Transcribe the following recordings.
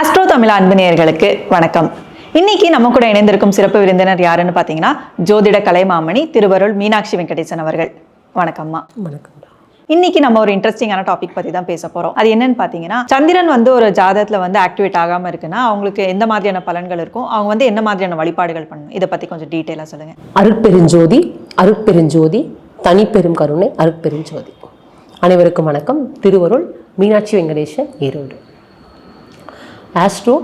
Astro Tamil அன்பினியர்களுக்கு வணக்கம். இன்னைக்கு நம்ம கூட இணைந்திருக்கும் சிறப்பு விருந்தினர் யாருன்னு பார்த்தீங்கன்னா ஜோதிட கலைமாமணி திருவருள் மீனாட்சி வெங்கடேசன் அவர்கள். வணக்கம்மா. வணக்கம். இன்னைக்கு நம்ம ஒரு இன்ட்ரெஸ்டிங்கான டாபிக் பத்தி தான் பேச போறோம். அது என்னன்னு பாத்தீங்கன்னா சந்திரன் வந்து ஒரு ஜாதகத்துல வந்து ஆக்டிவேட் ஆகாம இருக்குன்னா அவங்களுக்கு எந்த மாதிரியான பலன்கள் இருக்கும்? அவங்க வந்து என்ன மாதிரியான வழிபாடுகள் பண்ணணும்? இதை பத்தி கொஞ்சம் டீட்டெயிலா சொல்லுங்க. அருட்பெருஞ்சோதி அருட்பெருஞ்சோதி தனிப்பெரும் கருணை அருட்பெருஞ்சோதி. அனைவருக்கும் வணக்கம். திருவருள் மீனாட்சி வெங்கடேசன் ஈரோடு. ஆஸ்ட்ரோ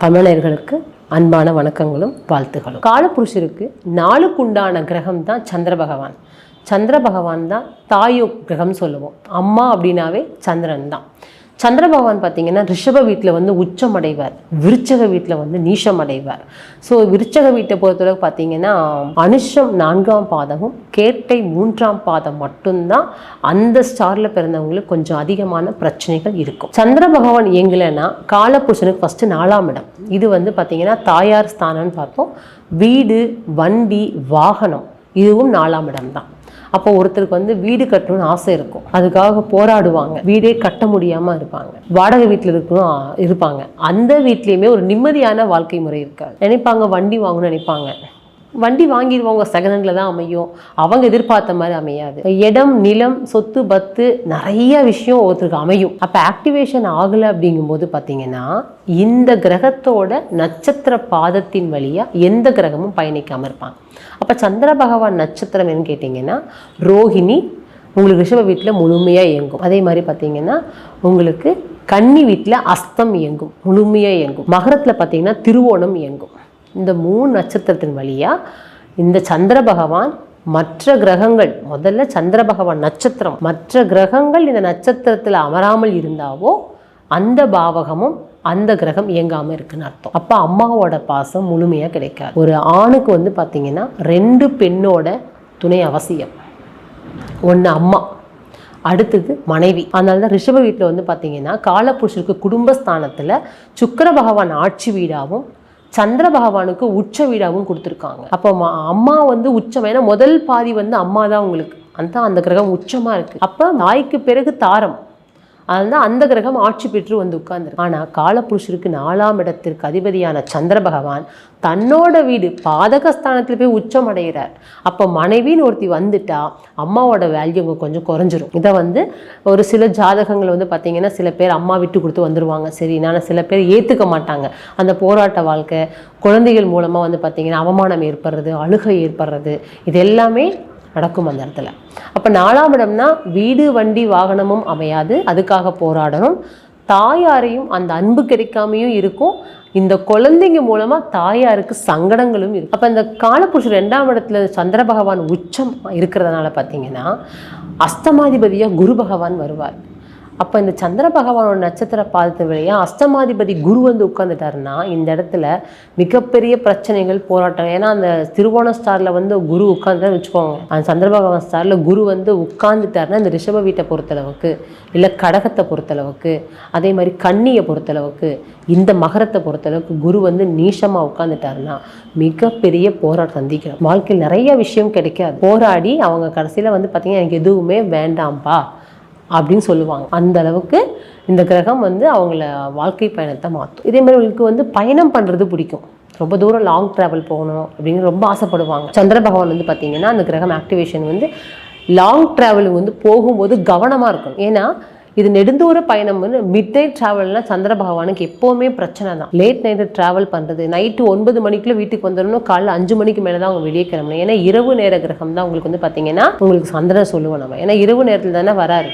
தமிழர்களுக்கு அன்பான வணக்கங்களும் வாழ்த்துகளும். காலப்புருஷருக்கு நாளுக்குண்டான கிரகம் தான் சந்திர பகவான். சந்திர பகவான் தான் தாயோ கிரகம் சொல்லுவோம். அம்மா அப்படின்னாவே சந்திரன் தான். சந்திர பகவான் பார்த்தீங்கன்னா ரிஷப வீட்டில் வந்து உச்சம் அடைவார் விருச்சக வீட்டில் வந்து நீஷம் அடைவார் ஸோ விருச்சக வீட்டை பொறுத்தளவு பார்த்தீங்கன்னா அனுஷம் நான்காம் பாதமும் கேட்டை மூன்றாம் பாதம் மட்டும்தான் அந்த ஸ்டாரில் பிறந்தவங்களுக்கு கொஞ்சம் அதிகமான பிரச்சனைகள் இருக்கும். சந்திர பகவான் இயங்கலைன்னா காலப்புருஷனுக்கு ஃபஸ்ட்டு நாலாம் இடம். இது வந்து பார்த்தீங்கன்னா தாயார் ஸ்தானம்னு பார்த்தோம். வீடு வண்டி வாகனம் இதுவும் நாலாம் இடம் தான். அப்போ ஒருத்தருக்கு வந்து வீடு கட்டணும்னு ஆசை இருக்கும். அதுக்காக போராடுவாங்க. வீடே கட்ட முடியாமல் இருப்பாங்க. வாடகை வீட்டில் இருக்கணும் இருப்பாங்க. அந்த வீட்லேயுமே ஒரு நிம்மதியான வாழ்க்கை முறை இருக்காது. நினைப்பாங்க வண்டி வாங்கணும்னு நினைப்பாங்க. வண்டி வாங்கிடுவாங்க செகண்ட் ஹேண்டில் தான் அமையும். அவங்க எதிர்பார்த்த மாதிரி அமையாது. இடம் நிலம் சொத்து பத்து நிறைய விஷயம் ஒருத்தருக்கு அமையும். அப்போ ஆக்டிவேஷன் ஆகலை அப்படிங்கும்போது பார்த்தீங்கன்னா இந்த கிரகத்தோட நட்சத்திர பாதத்தின் வழியாக எந்த கிரகமும் பயணிக்காமல் இருப்பாங்க. அப்போ சந்திர பகவான் நட்சத்திரம் என்னன்னு கேட்டிங்கன்னா ரோஹிணி உங்களுக்கு ரிஷப வீட்டில் முழுமையாக இயங்கும். அதே மாதிரி பார்த்தீங்கன்னா உங்களுக்கு கன்னி வீட்டில் அஸ்தம் இயங்கும் முழுமையாக இயங்கும். மகரத்தில் பார்த்தீங்கன்னா திருவோணம் இயங்கும். இந்த மூணு நட்சத்திரத்தின் வழியாக இந்த சந்திர பகவான் மற்ற கிரகங்கள் முதல்ல சந்திர பகவான் நட்சத்திரம் மற்ற கிரகங்கள் இந்த நட்சத்திரத்தில் அமராமல் இருந்தாவோ அந்த பாவகமும் அந்த கிரகம் இயங்காமல் இருக்குன்னு அர்த்தம். அப்போ அம்மாவோட பாசம் முழுமையாக கிடைக்காது. ஒரு ஆணுக்கு வந்து பார்த்திங்கன்னா ரெண்டு பெண்ணோட துணை அவசியம். ஒன்று அம்மா அடுத்தது மனைவி. அதனால தான் ரிஷப வீட்டில் வந்து பார்த்திங்கன்னா காலப்புருஷருக்கு குடும்பஸ்தானத்தில் சுக்கர பகவான் ஆட்சி வீடாகவும் சந்திர பகவானுக்கு உச்ச வீடாகவும் கொடுத்துருக்காங்க. அப்போ அம்மா வந்து உச்சம் ஏன்னா முதல் பாதி வந்து அம்மா தான் உங்களுக்கு அந்த அந்த கிரகம் உச்சமாக இருக்குது அப்போ தாய்க்கு பிறகு தாரம். அதனால அந்த கிரகம் ஆட்சி பெற்று வந்து உட்கார்ந்துருக்கு. ஆனால் காலப்புருஷருக்கு நாலாம் இடத்திற்கு அதிபதியான சந்திர பகவான் தன்னோட வீடு பாதகஸ்தானத்தில் போய் உச்சம் அடைகிறார். அப்போ மனைவின்னு ஒருத்தி வந்துட்டா அம்மாவோட வேல்யூ இங்க கொஞ்சம் குறைஞ்சிரும். இதை வந்து ஒரு சில ஜாதகங்கள் வந்து பார்த்தீங்கன்னா சில பேர் அம்மா விட்டு கொடுத்து வந்துருவாங்க. சரி நான் சில பேர் ஏற்றுக்க மாட்டாங்க. அந்த போராட்ட வாழ்க்கை குழந்தைகள் மூலமாக வந்து பார்த்தீங்கன்னா அவமானம் ஏற்படுறது அழுகை ஏற்படுறது இது எல்லாமே நடக்கும் அந்த இடத்துல. அப்போ நாலாம் இடம்னா வீடு வண்டி வாகனமும் அமையாது. அதுக்காக போராடணும். தாயாரையும் அந்த அன்பு கிடைக்காமையும் இருக்கும். இந்த குழந்தைங்க மூலமாக தாயாருக்கு சங்கடங்களும் இருக்கும். அப்போ இந்த காலப்புருஷ ரெண்டாம் இடத்துல சந்திர பகவான் உச்சம் இருக்கிறதுனால பார்த்தீங்கன்னா அஸ்தமாதிபதியாக குரு பகவான் வருவார். அப்போ இந்த சந்திர பகவானோட நட்சத்திர பாதத்து வழியாக அஷ்டமாதிபதி குரு வந்து உட்காந்துட்டாருன்னா இந்த இடத்துல மிகப்பெரிய பிரச்சனைகள் போராட்டம். ஏன்னா அந்த திருவோண ஸ்டாரில் வந்து குரு உட்காந்துட்டாரு வச்சுக்கோங்க. அந்த சந்திர பகவான் ஸ்டாரில் குரு வந்து உட்காந்துட்டாருன்னா இந்த ரிஷப வீட்டை பொறுத்தளவுக்கு இல்லை கடகத்தை பொறுத்தளவுக்கு அதே மாதிரி கண்ணியை பொறுத்தளவுக்கு இந்த மகரத்தை பொறுத்தளவுக்கு குரு வந்து நீஷமாக உட்காந்துட்டாருன்னா மிகப்பெரிய போராட்டம் சந்திக்கிறோம். வாழ்க்கையில் நிறைய விஷயம் கிடைக்காது. போராடி அவங்க கடைசியில் வந்து பார்த்திங்கன்னா எனக்கு எதுவுமே வேண்டாம்ப்பா அப்படின்னு சொல்லுவாங்க. அந்த அளவுக்கு இந்த கிரகம் வந்து அவங்கள வாழ்க்கை பயணத்தை மாற்றும். இதே மாதிரி உங்களுக்கு வந்து பயணம் பண்ணுறது பிடிக்கும். ரொம்ப தூரம் லாங் ட்ராவல் போகணும் அப்படின்னு ரொம்ப ஆசைப்படுவாங்க. சந்திர பகவான் வந்து பார்த்தீங்கன்னா அந்த கிரகம் ஆக்டிவேஷன் வந்து லாங் ட்ராவல் வந்து போகும்போது கவனமாக இருக்கணும். ஏன்னா இது நெடுந்தூர பயணம் வந்து மிட் நைட் ட்ராவல்னால் சந்திர பகவானுக்கு எப்போவுமே பிரச்சனை தான். லேட் நைட்டு ட்ராவல் பண்ணுறது நைட்டு ஒன்பது மணிக்குள்ள வீட்டுக்கு வந்துடணும் காலைல அஞ்சு மணிக்கு மேலே தான் அவங்க வெளியே கிளம்பணும். ஏன்னா இரவு நேர கிரகம் தான் உங்களுக்கு வந்து பார்த்தீங்கன்னா உங்களுக்கு சந்திரன் சொல்லுவோம் நம்ம. ஏன்னா இரவு நேரத்தில் தானே வராரு.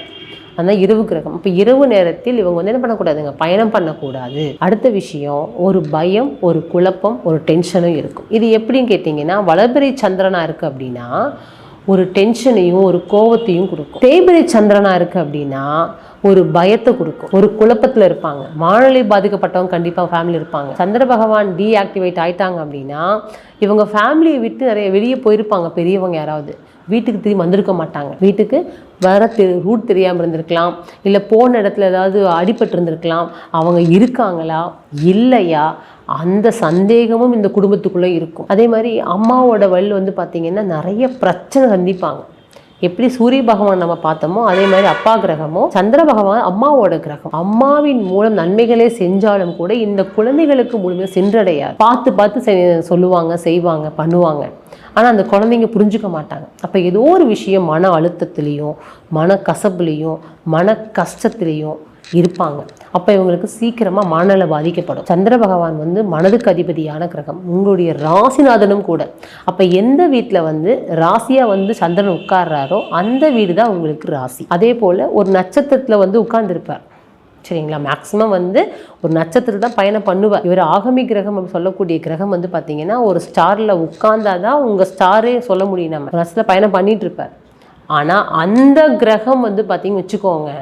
அதான் இரவு கிரகம் இப்போ இரவு நேரத்தில் இவங்க வந்து என்ன பண்ணக்கூடாதுங்க? பயணம் பண்ணக்கூடாது. அடுத்த விஷயம் ஒரு பயம் ஒரு குழப்பம் ஒரு டென்ஷனும் இருக்கும். இது எப்படின்னு கேட்டிங்கன்னா வளர்பிறை சந்திரனா இருக்குது அப்படின்னா ஒரு டென்ஷனையும் ஒரு கோவத்தையும் கொடுக்கும். தேய்பிரை சந்திரனா இருக்குது அப்படின்னா ஒரு பயத்தை கொடுக்கும். ஒரு குழப்பத்தில் இருப்பாங்க. வானொலி பாதிக்கப்பட்டவங்க கண்டிப்பாக ஃபேமிலி இருப்பாங்க. சந்திர பகவான் டீஆக்டிவேட் ஆயிட்டாங்க அப்படின்னா இவங்க ஃபேமிலியை விட்டு நிறைய வெளியே போயிருப்பாங்க பெரியவங்க யாராவது. வீட்டுக்கு திரும்பி வந்திருக்க மாட்டாங்க. வீட்டுக்கு வர தெரி ரூட் தெரியாமல் இருந்திருக்கலாம். இல்லை போன இடத்துல ஏதாவது அடிபட்டு இருந்திருக்கலாம். அவங்க இருக்காங்களா? இல்லையா? அந்த சந்தேகமும் இந்த குடும்பத்துக்குள்ளே இருக்கும். அதே மாதிரி அம்மாவோட வழியில் வந்து பார்த்திங்கன்னா நிறைய பிரச்சனை சந்திப்பாங்க. எப்படி சூரிய பகவான் நம்ம பார்த்தோமோ அதே மாதிரி அப்பா கிரகமோ சந்திர பகவான் அம்மாவோட கிரகம். அம்மாவின் மூலம் நன்மைகளே செஞ்சாலும் கூட இந்த குழந்தைகளுக்கு முழுமையாக சென்றடையாது. பார்த்து பார்த்து செய்- சொல்லுவாங்க செய்வாங்க பண்ணுவாங்க. ஆனால் அந்த குழந்தைங்க புரிஞ்சுக்க மாட்டாங்க. அப்போ ஏதோ ஒரு விஷயம் மன அழுத்தத்துலேயும் மன கசப்புலேயும் மன கஷ்டத்துலேயும் இருப்பாங்க. அப்போ இவங்களுக்கு சீக்கிரமாக மனநல பாதிக்கப்படும். சந்திர பகவான் வந்து மனதுக்கு அதிபதியான கிரகம். உங்களுடைய ராசிநாதனும் கூட. அப்போ எந்த வீட்டில் வந்து ராசியாக வந்து சந்திரன் உட்கார்றாரோ அந்த வீடு தான் உங்களுக்கு ராசி. அதே போல் ஒரு நட்சத்திரத்தில் வந்து உட்கார்ந்துருப்பார். சரிங்களா? மேக்ஸிமம் வந்து ஒரு நட்சத்திரம் தான் பயணம் பண்ணுவார். இவர் ஆகமி கிரகம் அப்படின்னு சொல்லக்கூடிய கிரகம் வந்து பார்த்தீங்கன்னா ஒரு ஸ்டாரில் உட்கார்ந்தாதான் உங்கள் ஸ்டாரே சொல்ல முடியும் நம்ம. நட்சத்திரத்தில் பயணம் பண்ணிகிட்ருப்பார் இருப்பார். ஆனால் அந்த கிரகம் வந்து பார்த்தீங்கன்னு வச்சுக்கோங்க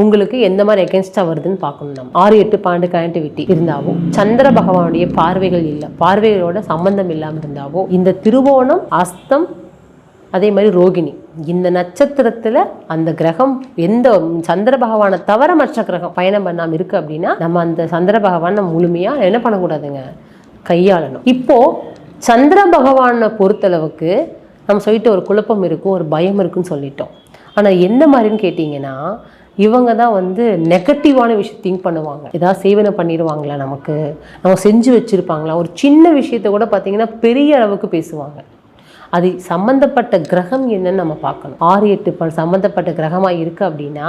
உங்களுக்கு எந்த மாதிரி எகென்ஸ்டாக வருதுன்னு பார்க்கணும் நம்ம. ஆறு எட்டு பாண்டு கனெக்டிவிட்டி இருந்தாவோ சந்திர பகவானுடைய பார்வைகள் இல்லை. பார்வைகளோட சம்பந்தம் இல்லாமல் இருந்தாவோ இந்த திருவோணம் அஸ்தம் அதே மாதிரி ரோகிணி. இந்த நட்சத்திரத்தில் அந்த கிரகம் எந்த சந்திர பகவானை தவிர மற்ற கிரகம் பயணம் பண்ணாமல் இருக்குது அப்படின்னா நம்ம அந்த சந்திர பகவானை முழுமையாக என்ன பண்ணக்கூடாதுங்க? கையாளணும். இப்போது சந்திர பகவானை பொறுத்தளவுக்கு நம்ம சொல்லிட்டு ஒரு குழப்பம் இருக்கும் ஒரு பயம் இருக்குன்னு சொல்லிட்டோம். ஆனால் எந்த மாதிரின்னு கேட்டிங்கன்னா இவங்க தான் வந்து நெகட்டிவான விஷயம் திங்க் பண்ணுவாங்க. ஏதாவது சேவனை பண்ணிடுவாங்களா நமக்கு? நம்ம செஞ்சு வச்சுருப்பாங்களா? ஒரு சின்ன விஷயத்தை கூட பார்த்தீங்கன்னா பெரிய அளவுக்கு பேசுவாங்க. அது சம்மந்தப்பட்ட கிரகம் என்னன்னு நம்ம பார்க்கணும். ஆறு எட்டு ப சம்மந்தப்பட்ட கிரகமாக இருக்குது அப்படின்னா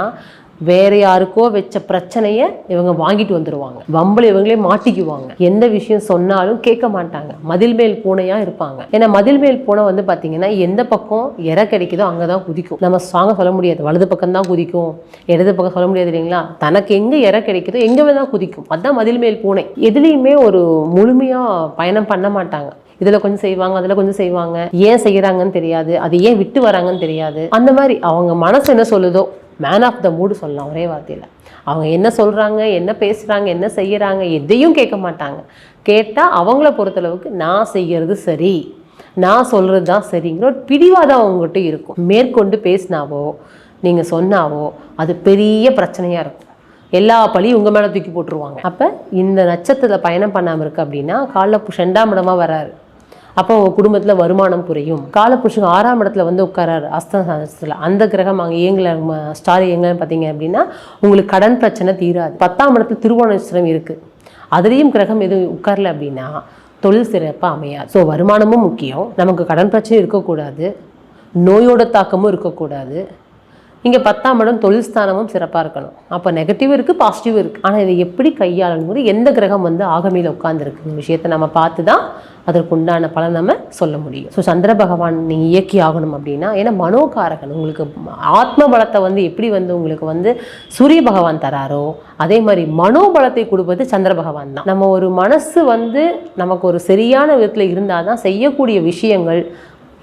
வேற யாருக்கோ வச்ச பிரச்சனையை இவங்க வாங்கிட்டு வந்துடுவாங்க வம்பளை இவங்களே மாட்டிக்குவாங்க. எந்த விஷயம் சொன்னாலும் கேட்க மாட்டாங்க. மதில் மேல் பூனையாக இருப்பாங்க. ஏன்னா மதில் மேல் பூனை வந்து பார்த்தீங்கன்னா எந்த பக்கம் இறை கிடைக்குதோ அங்கே தான் குதிக்கும். நம்ம சாங்க சொல்ல முடியாது. வலது பக்கம் தான் குதிக்கும். இடது பக்கம் சொல்ல முடியாது இல்லைங்களா? தனக்கு எங்கே இற கிடைக்குதோ எங்கே தான் குதிக்கும். அதுதான் மதில் மேல் பூனை. எதுலேயுமே ஒரு முழுமையாக பயணம் பண்ண மாட்டாங்க. இதில் கொஞ்சம் செய்வாங்க அதில் கொஞ்சம் செய்வாங்க. ஏன் செய்கிறாங்கன்னு தெரியாது. அது ஏன் விட்டு வராங்கன்னு தெரியாது. அந்த மாதிரி அவங்க மனசு என்ன சொல்லுதோ மேன் ஆஃப் த மூடு சொல்லலாம் ஒரே வார்த்தையில். அவங்க என்ன சொல்கிறாங்க என்ன பேசுகிறாங்க என்ன செய்கிறாங்க எதையும் கேட்க மாட்டாங்க. கேட்டால் அவங்கள பொறுத்தளவுக்கு நான் செய்கிறது சரி நான் சொல்கிறது தான் சரிங்கிற ஒரு பிடிவாதம் அவங்ககிட்ட இருக்கும். மேற்கொண்டு பேசினாவோ நீங்கள் சொன்னாவோ அது பெரிய பிரச்சனையாக இருக்கும். எல்லா பழியும் உங்கள் மேலே தூக்கி போட்டுருவாங்க. அப்போ இந்த நட்சத்திரத்தில் பயணம் பண்ணாமல் இருக்குது அப்படின்னா காலைல ரெண்டாம் இடமா வராரு அப்போ உங்கள் குடும்பத்தில் வருமானம் குறையும். காலப்புருஷன் ஆறாம் இடத்துல வந்து உட்காராரு அஸ்தத்தில் அந்த கிரகம் அங்கே இயங்கல ஸ்டார் இயங்கலன்னு பார்த்தீங்க அப்படின்னா உங்களுக்கு கடன் பிரச்சனை தீராது. பத்தாம் இடத்துல திருவோண இருக்குது அதுலேயும் கிரகம் எதுவும் உட்காரல அப்படின்னா தொழில் சிறப்பாக அமையாது. ஸோ வருமானமும் முக்கியம். நமக்கு கடன் பிரச்சனை இருக்கக்கூடாது. நோயோட தாக்கமும் இருக்கக்கூடாது. இங்கே பத்தாம் இடம் தொழில் ஸ்தானமும் சிறப்பாக இருக்கணும். அப்போ நெகட்டிவ் இருக்குது பாசிட்டிவ் இருக்குது ஆனால் இதை எப்படி கையாளணுங்கிறது எந்த கிரகம் வந்து ஆகமியில் உட்காந்துருக்கு இந்த விஷயத்தை நம்ம பார்த்து தான் அதற்கு உண்டான பலன் நம்ம சொல்ல முடியும். ஸோ சந்திர பகவான் நீங்கள் இயக்கி ஆகணும் அப்படின்னா ஏன்னா மனோகாரகன் உங்களுக்கு ஆத்ம பலத்தை வந்து எப்படி வந்து உங்களுக்கு வந்து சூரிய பகவான் தராரோ அதே மாதிரி மனோபலத்தை கொடுப்பது சந்திர பகவான் தான். நம்ம ஒரு மனசு வந்து நமக்கு ஒரு சரியான விதத்தில் இருந்தால் தான் செய்யக்கூடிய விஷயங்கள்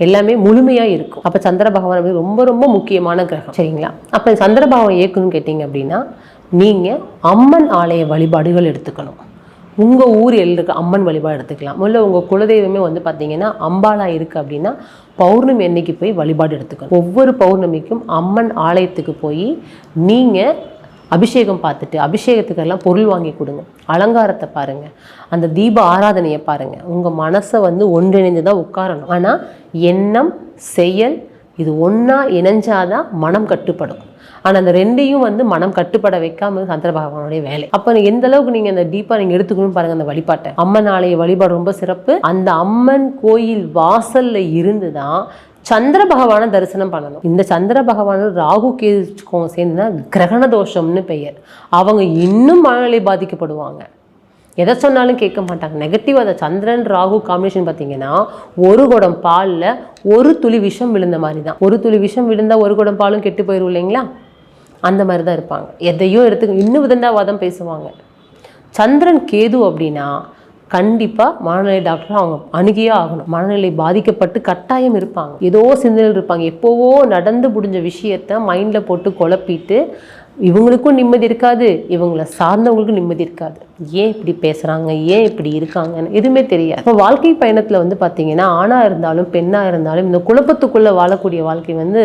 எல்லாமே முழுமையாக இருக்கும். அப்போ சந்திர பகவான் அப்படி ரொம்ப ரொம்ப முக்கியமான கிரகம். சரிங்களா? அப்போ சந்திர பகவான் இயக்குன்னு கேட்டிங்க அப்படின்னா நீங்கள் அம்மன் ஆலய வழிபாடுகள் எடுத்துக்கணும். உங்கள் ஊர் இருக்க அம்மன் வழிபாடு எடுத்துக்கலாம். முதல்ல உங்கள் குலதெய்வமே வந்து பார்த்தீங்கன்னா அம்பாலா இருக்குது அப்படின்னா பௌர்ணமி அன்னைக்கு போய் வழிபாடு எடுத்துக்கணும். ஒவ்வொரு பௌர்ணமிக்கும் அம்மன் ஆலயத்துக்கு போய் நீங்கள் அபிஷேகம் பார்த்துட்டு அபிஷேகத்துக்கெல்லாம் பொருள் வாங்கி கொடுங்க. அலங்காரத்தை பாருங்கள் அந்த தீப ஆராதனையை பாருங்கள் உங்கள் மனசை வந்து ஒன்றிணைந்து தான் உட்காரணும். ஆனால் எண்ணம் செயல் இது ஒன்றா இணைஞ்சாதான் மனம் கட்டுப்படும். ஆனால் அந்த ரெண்டையும் வந்து மனம் கட்டுப்பட வைக்காம சந்திர பகவானுடைய வேலை. அப்போ எந்த அளவுக்கு நீங்கள் அந்த டீப்பாக நீங்கள் எடுத்துக்கணும் பாருங்கள் அந்த வழிபாட்டை. அம்மன் ஆலய வழிபாடு ரொம்ப சிறப்பு. அந்த அம்மன் கோயில் வாசலில் இருந்து தான் சந்திர பகவானை தரிசனம் பண்ணணும். இந்த சந்திர பகவான் ராகு கேதுக்கும் சேர்ந்துன்னா கிரகண தோஷம்னு பெயர். அவங்க இன்னும் மனநிலை பாதிக்கப்படுவாங்க. எதை சொன்னாலும் கேட்க மாட்டாங்க. நெகட்டிவ் அதை சந்திரன் ராகு காம்பினேஷன் பார்த்தீங்கன்னா ஒரு குடம் பாலில் ஒரு துளி விஷம் விழுந்த மாதிரி தான் ஒரு துளி விஷம் விழுந்தால் ஒரு குடம் பாலும் கெட்டு போயிடும் இல்லைங்களா? அந்த மாதிரி தான் இருப்பாங்க. எதையோ எடுத்து இன்னும் விதண்டாவாதம் பேசுவாங்க. சந்திரன் கேது அப்படின்னா கண்டிப்பாக மனநிலை டாக்டர் அவங்க அணுகியே ஆகணும். மனநிலை பாதிக்கப்பட்டு கட்டாயம் இருப்பாங்க. ஏதோ சிந்தனையில் இருப்பாங்க. எப்போவோ நடந்து முடிஞ்ச விஷயத்த மைண்டில் போட்டு குழப்பிட்டு இவங்களுக்கும் நிம்மதி இருக்காது இவங்கள சார்ந்தவங்களுக்கும் நிம்மதி இருக்காது. ஏன் இப்படி பேசுகிறாங்க ஏன் இப்படி இருக்காங்கன்னு எதுவுமே தெரியாது. இப்போ வாழ்க்கை பயணத்தில் வந்து பார்த்தீங்கன்னா ஆணாக இருந்தாலும் பெண்ணாக இருந்தாலும் இந்த குழப்பத்துக்குள்ளே வாழக்கூடிய வாழ்க்கை வந்து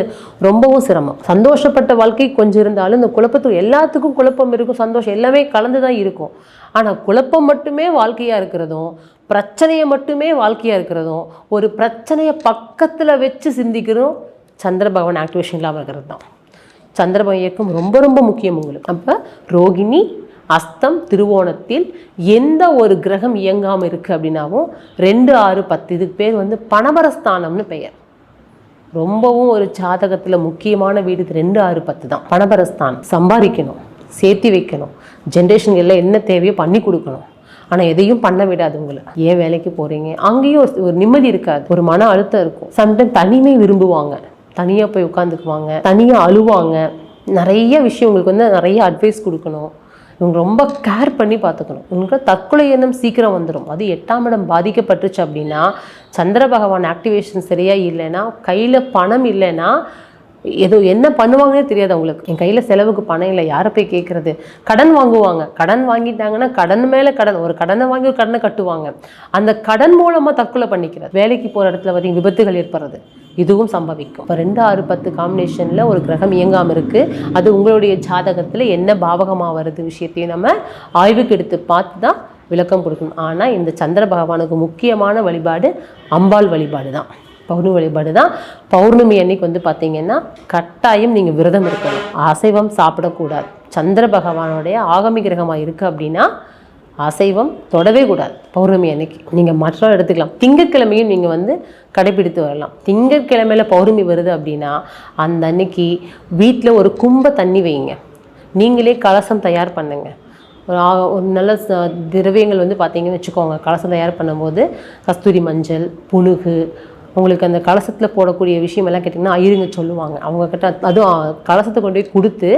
ரொம்பவும் சிரமம். சந்தோஷப்பட்ட வாழ்க்கை கொஞ்சம் இருந்தாலும் இந்த குழப்பத்துக்கு எல்லாத்துக்கும் குழப்பம் இருக்கும் சந்தோஷம் எல்லாமே கலந்து தான் இருக்கும். ஆனால் குழப்பம் மட்டுமே வாழ்க்கையாக இருக்கிறதும் பிரச்சனையை மட்டுமே வாழ்க்கையாக இருக்கிறதும் ஒரு பிரச்சனையை பக்கத்தில் வச்சு சிந்திக்கிறதும் சந்திர பகவான் ஆக்டிவேஷன் இல்லாமல் இருக்கிறது தான். சந்திர இயக்கம் ரொம்ப ரொம்ப முக்கியம் உங்களுக்கு. அப்போ ரோகிணி அஸ்தம் திருவோணத்தில் எந்த ஒரு கிரகம் இயங்காமல் இருக்குது அப்படின்னாவும் ரெண்டு ஆறு பத்து இதுக்கு பேர் வந்து பணபரஸ்தானம்னு பெயர். ரொம்பவும் ஒரு ஜாதகத்தில் முக்கியமான வீடு ரெண்டு ஆறு பத்து தான். பணபரஸ்தானம் சம்பாதிக்கணும் சேர்த்தி வைக்கணும். ஜென்ரேஷன் எல்லாம் என்ன தேவையோ பண்ணி கொடுக்கணும். ஆனால் எதையும் பண்ண விடாது உங்களை. ஏன் வேலைக்கு போகிறீங்க அங்கேயும் ஒரு- ஒரு நிம்மதி இருக்காது. ஒரு மன அழுத்தம் இருக்கும். சம்டைம் தனிமை விரும்புவாங்க. தனியாக போய் உட்காந்துக்குவாங்க தனியாக அழுவாங்க. நிறைய விஷயம் உங்களுக்கு வந்து நிறைய அட்வைஸ் கொடுக்கணும். இவங்க ரொம்ப கேர் பண்ணி பார்த்துக்கணும். உங்களுக்கு தற்கொலை எண்ணம் சீக்கிரம் வந்துடும் அது எட்டாம் இடம் பாதிக்கப்பட்டுச்சு அப்படின்னா சந்திர பகவான் ஆக்டிவேஷன் சரியாக இல்லைன்னா கையில் பணம் இல்லைன்னா ஏதோ என்ன பண்ணுவாங்கன்னே தெரியாது அவங்களுக்கு. என் கையில் செலவுக்கு பணம் இல்லை யாரை போய் கேட்குறது கடன் வாங்குவாங்க. கடன் வாங்கிட்டாங்கன்னா கடன் மேலே கடன் ஒரு கடனை வாங்கி ஒரு கடனை கட்டுவாங்க. அந்த கடன் மூலமாக தற்கொலை பண்ணிக்கிறது. வேலைக்கு போகிற இடத்துல பார்த்தீங்க விபத்துகள் ஏற்படுறது. இதுவும் சம்பவிக்கும். இப்போ ரெண்டு ஆறு பத்து காம்பினேஷனில் ஒரு கிரகம் இயங்காமல் இருக்குது அது உங்களுடைய ஜாதகத்தில் என்ன பாவகமாக வருது விஷயத்தையும் நம்ம ஆய்வுக்கு எடுத்து பார்த்து தான் விளக்கம் கொடுக்கணும். ஆனால் இந்த சந்திர பகவானுக்கு முக்கியமான வழிபாடு அம்பாள் வழிபாடு தான் பௌர்ணமி வழிபாடு தான். பௌர்ணமி அன்னைக்கு வந்து பார்த்தீங்கன்னா கட்டாயம் நீங்கள் விரதம் இருக்கணும். அசைவம் சாப்பிடக்கூடாது. சந்திர பகவானுடைய ஆகமி கிரகமாக இருக்குது அப்படின்னா அசைவம் தொடவே கூடாது. பௌர்ணமி அன்னைக்கு. நீங்கள் மற்ற எடுத்துக்கலாம். திங்கட்கிழமையும் நீங்கள் வந்து கடைபிடித்து வரலாம். திங்கட்கிழமையில் பௌர்ணமி வருது அப்படின்னா அந்த அன்னைக்கு வீட்டில் ஒரு கும்ப தண்ணி வைங்க. நீங்களே கலசம் தயார் பண்ணுங்கள் ஒரு ஆ- ஒரு நல்ல ச- திரவியங்கள் வந்து பார்த்தீங்கன்னு வச்சுக்கோங்க. கலசம் தயார் பண்ணும்போது கஸ்தூரி மஞ்சள் புனுகு உங்களுக்கு அந்த கலசத்தில் போடக்கூடிய விஷயம் எல்லாம் கேட்டிங்கன்னா ஐயருங்க சொல்லுவாங்க. அவங்கக்கிட்ட அதுவும் கலசத்தை கொண்டு போய் கொடுத்து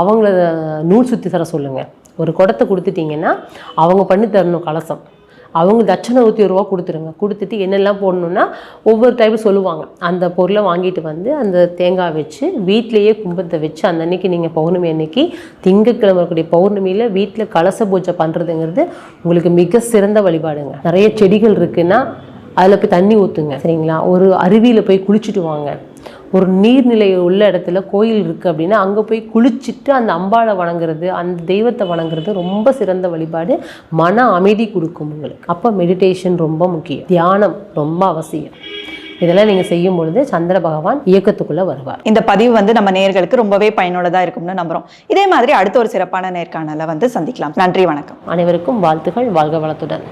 அவங்கள நூல் சுற்றி தர சொல்லுங்கள் ஒரு குடத்தை கொடுத்துட்டிங்கன்னா அவங்க பண்ணி தரணும் கலசம். அவங்க தட்சணை நூற்றி ரூபா கொடுத்துருங்க. கொடுத்துட்டு என்னெல்லாம் போடணுன்னா ஒவ்வொரு டைப்பும் சொல்லுவாங்க. அந்த பொருளை வாங்கிட்டு வந்து அந்த தேங்காய் வச்சு வீட்டிலேயே கும்பத்தை வச்சு அந்த அன்னைக்கு நீங்கள் பௌர்ணமி அன்னைக்கு திங்கக்கிழமை இருக்கக்கூடிய பௌர்ணமியில் வீட்டில் கலச பூஜை பண்ணுறதுங்கிறது உங்களுக்கு மிக சிறந்த வழிபாடுங்க. நிறைய செடிகள் இருக்குன்னா அதில் போய் தண்ணி ஊற்றுங்க சரிங்களா? ஒரு அருவியில் போய் குளிச்சுட்டு வாங்க. ஒரு நீர்நிலை உள்ள இடத்துல கோயில் இருக்குது அப்படின்னா அங்கே போய் குளிச்சுட்டு அந்த அம்பாளை வணங்குறது அந்த தெய்வத்தை வணங்குறது ரொம்ப சிறந்த வழிபாடு. மன அமைதி கொடுக்கும் உங்களுக்கு. அப்போ மெடிடேஷன் ரொம்ப முக்கியம். தியானம் ரொம்ப அவசியம். இதெல்லாம் நீங்கள் செய்யும் பொழுது சந்திர பகவான் இயக்கத்துக்குள்ளே வருவார். இந்த பதிவு வந்து நம்ம நேயர்களுக்கு ரொம்பவே பயனுள்ளதா இருக்கும்னு நம்புறோம். இதே மாதிரி அடுத்த ஒரு சிறப்பான நேர்காணலை வந்து சந்திக்கலாம். நன்றி வணக்கம். அனைவருக்கும் வாழ்த்துக்கள் வாழ்க வளத்துடன்.